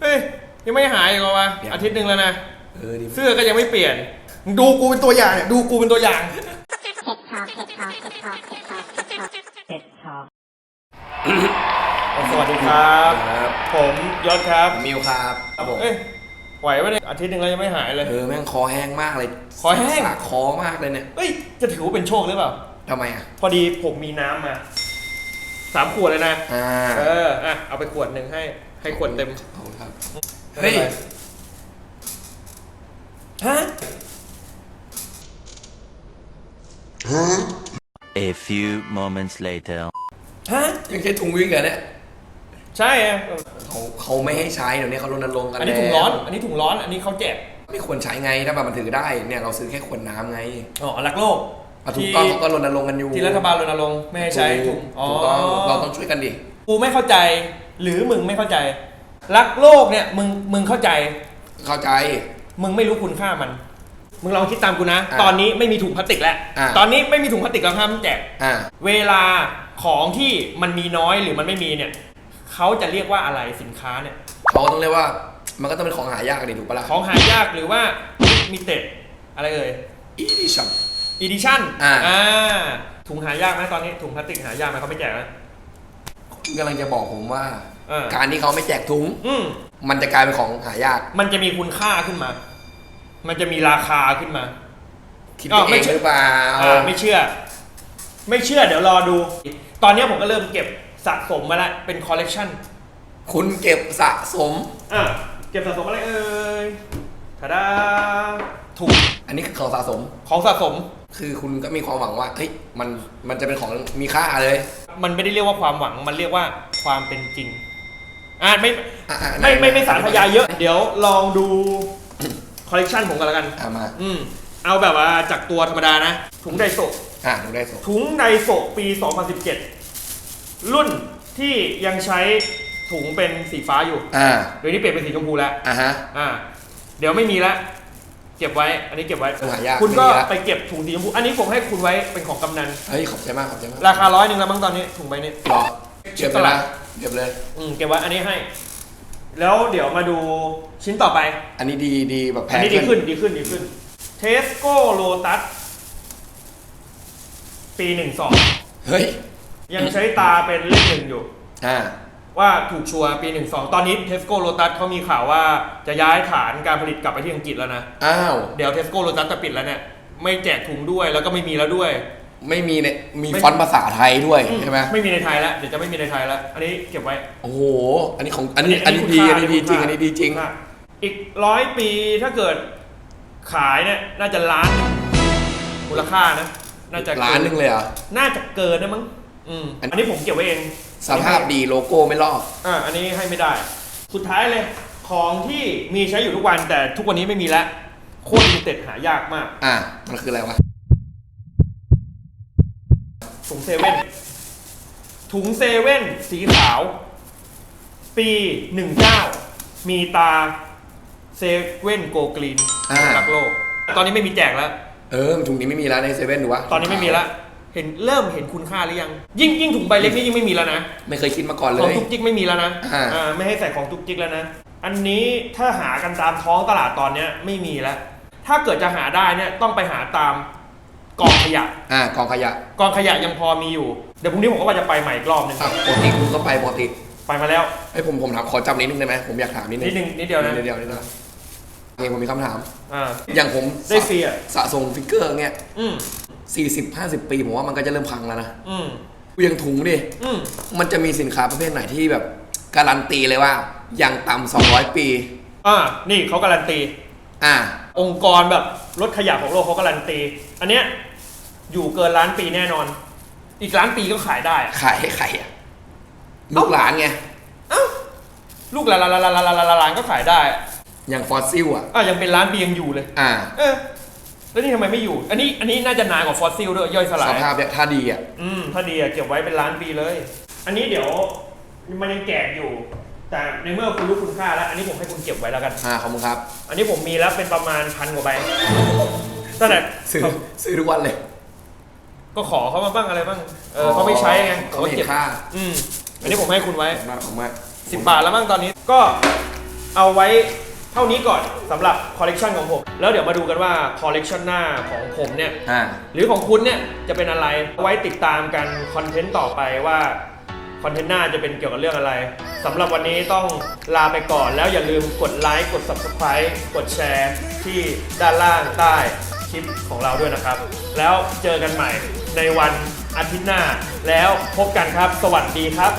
เฮ้ยยังไม่หายอีกเหรอวะยัง อาทิตย์หนึ่งแล้วนะเออดิเสื้อก็ยังไม่เปลี่ยนมึงดูกูเป็นตัวอย่างเนี่ยดูกูเป็นตัวอย่าง TikTok, TikTok, TikTok, TikTok. สวัสดีครับ ครับผมยศครับมิวครับครับผมเอ้ยไหวปะเนี่ยอาทิตย์หนึ่งแล้วยังไม่หายเลย เออแม่งคอแห้งมากเลยคอแห้ง สากคอมากเลยเนี่ยเอ้ยจะถือว่าเป็นโชคหรือเปล่า ทำไมอะพอดีผมมีน้ำมาสามขวดเลยนะ อ่าเอออะเอาไปขวดหนึ่งให้ ให้ขวดเต็ม ขอบคุณครับเฮ้ย ฮะ A few moments later. ฮะ ยังใช้ถุงวิ่งเหรอเนี่ยใช่อะเขาเขาไม่ให้ใช้เดี๋ยวนี้เขารณรงค์กันอันนี้แล้วถุงร้อน อันนี้ถุงร้อน อันนี้เขาแจก ไม่ควรใช้ไงถ้าแบบมันถือได้เนี่ยเราซื้อแค่ขวดน้ำไงอ๋อรักโลกอะถูกต้องเขาก็รณรงค์กันอยู่ที่รัฐบาลรณรงค์ไม่ให้ใช้ถุง อ๋อ ถูกต้องเราต้องช่วยกันดิ กูไม่เข้าใจ หรือมึงไม่เข้าใจ รักโลกเนี่ยมึงมึงเข้าใจ เข้าใจ มึงไม่รู้คุณค่ามัน มึงลองคิดตามกูนะ อะตอนนี้ไม่มีถุงพลาสติกแล้ว อะ ตอนนี้ไม่มีถุงพลาสติกแล้วห้ามแจก อ่า เวลาของที่มันมีน้อยหรือมันไม่มีเนี่ยเขาจะเรียกว่าอะไรสินค้าเนี่ย เขาต้องเรียกว่า มันก็ต้องเป็นของหายากดิถูกปะล่ะของหายากหรือว่ามีเต็ดอะไรเอ่ย อีดิชั่น อีดิชั่นอ่า ถุงหายากไหมตอนนี้ถุงพลาสติกหายากไหมเขาไม่แจกนะคุณ กำลังจะบอกผมว่า เออ การที่เขาไม่แจกถุง อืม มันจะกลายเป็นของหายากมันจะมีคุณค่าขึ้นมา มันจะมีราคาขึ้นมา คิดอ๋อไปไม่เองใช่ หรือเปล่า อ่าไม่เชื่อ ไม่เชื่อเดี๋ยวรอดู ตอนนี้ผมก็เริ่มเก็บสะสมมาแล้วเป็นคอลเลกชันคุณเก็บสะสม อะเก็บสะสมอะไรเอ่ยทาดา ถุงอันนี้คือของสะสม ของสะสม คือคุณก็มีความหวังว่าเฮ้ยมันมันจะเป็นของมีค่าเลย มันไม่ได้เรียกว่าความหวังมันเรียกว่าความเป็นจริงอ่าไม่อะอะไม่ไม่ไหนไม่สารพยายเยอะ เดี๋ยวลองดูคอลเลกชันผมกันแล้วกัน อะมาอืมเอาแบบว่าจากตัวธรรมดานะ ถุงไดโซะอะดูได้สมถุงไดโซะปี 2017 รุ่นที่ยังใช้ถุงเป็นสีฟ้าอยู่ อ่าเดี๋ยวนี้เปลี่ยนเป็นสีชมพูแล้วอะฮะ อ่า เดี๋ยวไม่มีแล้ว เก็บไว้ อันนี้เก็บไว้ หายากคุณก็ไม่มีละ ไปเก็บถุงสีชมพู อันนี้ผมให้คุณไว้เป็นของกำนัน เฮ้ยขอบใจมากขอบใจมากราคาร้อยหนึ่งแล้วมั้งตอนนี้ถุงใบนี้รอเก็บเลยนะเก็บเลย อืมเก็บไว้อันนี้ให้ แล้วเดี๋ยวมาดูชิ้นต่อไป อันนี้ดีดีแบบแพอันงนี้ดีขึ้นดีขึ้นดีขึ้น เทสโก้โลตัสปีหนึ่งสองเฮ้ยยังใช้ตาเป็นเลขหนึ่งอยู่ อ่า ว่าถูกชัวร์ปีหนึ่งสองตอนนี้เทสโก้โลตัสเขามีข่าวว่าจะย้ายฐานการผลิตกลับไปที่อังกฤษแล้วนะ อ้าว เดี๋ยวเทสโก้โลตัสจะปิดแล้วเนี่ย ไม่แจกถุงด้วยแล้วก็ไม่มีแล้วด้วย ไม่มีเนี่ยมีไม่ฟอนต์ภาษาไทยด้วยใช่ไหมไม่มีในไทยแล้ว เดี๋ยวจะไม่มีในไทยแล้ว อันนี้เก็บไว้ โอ้โห อันนี้ของอันนี้อันนี้คุณดีค่าอันนี้ดีจริงคุณค่าอันนี้ดีจริงคุณค่าอีกร้อยปีถ้าเกิดขายเนี่ยน่าจะล้านหนึ่งมูลค่านะ น่าจะเกิล้านหนึงเลยเหรอน่าจะเกินนะมั้ง อืมอันอันนี้ผมเก็บไว้เองสภาพดีโลโก้ไม่ลอกอ่าอันนี้ให้ไม่ได้ สุดท้ายเลยของที่มีใช้อยู่ทุกวันแต่ทุกวันนี้ไม่มีแล้วโคตรลิมิเต็ดหายากมาก อะมันคืออะไรวะ ถุงเซเว่นถุงเซเว่นสีขาว ปีหนึ่งเก้ามีตาเซเว่นโกกรีนอ่า รักโลก ตอนนี้ไม่มีแจกแล้ว เออถุงนี้ไม่มีแล้วในเซเว่นดูวะตอนนี้ไม่มีแล้ว เห็นเริ่มเห็นคุณค่าหรือยัง ยิ่งยิ่งถุงใบเล็กนี่ยิ่งไม่มีแล้วนะไม่เคยคิดมาก่อนเลของย จุกจิกไม่มีแล้วนะอ่า อ่าไม่ให้ใส่ของจุกจิกแล้วนะ อันนี้ถ้าหากันตามท้องตลาดตอนเนี้ยไม่มีแล้ว ถ้าเกิดจะหาได้เนี่ยต้องไปหาตามกองขยะ อะกองขยะกองขยะยังพอมีอยู่ เดี๋ยวพรุ่งนี้ผมก็ว่าจะไปใหม่อีกรอบหนึงอะปกติคุณก็ไปปกติไปมาแล้ว ไอ้ยผมผมถามขอจำนิดนึงได้ไหมผมอยากถามนิดนึงนิดนึงนิดเดียวนะ นิดเดียวนิดเดียวโอเคผมมีคำถาม อ่า อย่างผมได้ฟรีอะ สะสมฟิกเกอร์เงี้ย อืม สี่สิบห้าสิบปีผมว่ามันก็จะเริ่มพังแล้วนะอืมอย่างถุงดิ อืมมันจะมีสินค้าประเภทไหนที่แบบ การันตีเลยว่าอย่างต่ำสองร้อยปี อ่านี่เขาการันตี อ่า องค์กรแบบลดขยะของโลกเขาการันตี อันเนี้ยอยู่เกินล้านปีแน่นอน อีกล้านปีก็ขายได้อะขายให้ใครอะลูกหลานไงลูกหลานหลานหลานหลานหลานหลานก็ขายได้อะอย่างฟอสซิลอะ อะยังเป็นล้านปียังอยู่เลย อ่า เออ แล้วนี่ทำไมไม่อยู่ อันนี้อันนี้น่าจะนานกว่าฟอสซิลด้วยย่อยสลาสย ภาพเนี่ยถ้าดีอะ อืมถ้าดีอะเก็บไว้เป็นล้านปีเลย อันนี้เดี๋ยวมันยังแจกอยู่ แต่ในเมื่อคุณรู้คุณค่าแล้ว อันนี้ผมให้คุณเก็บไว้แล้วกัน อ่าขอบคุณครับ อันนี้ผมมีแล้วเป็นประมาณพันกว่าใบตั้งแต่ซื้อซื้อทุกวันเลยก็ขอเขามาบ้างอะไรบ้าง เออเขาไม่ใช้ไงเขาไม่เห็นก็บค่าอืม อันนี้ผมให้คุณไว้ ขอบคุณมากขอบคุณมาก10บาทแล้วมั้งตอนนี้ ก็เอาไว้ เท่านี้ก่อนสำหรับคอลเลกชันของผม แล้วเดี๋ยวมาดูกันว่าคอลเลกชันหน้าของผมเนี่ย อ่า หรือของคุณเนี่ยจะเป็นอะไรเอาไว้ติดตามกันคอนเทนต์ต่อไปว่าคอนเทนต์หน้าจะเป็นเกี่ยวกับเรื่องอะไรสำหรับวันนี้ต้องลาไปก่อน แล้วอย่าลืมกดไลค์กด Subscribe กดแชร์ที่ด้านล่างใต้คลิปของเราด้วยนะครับ แล้วเจอกันใหม่ในวันอาทิตย์หน้า แล้วพบกันครับ สวัสดีครับ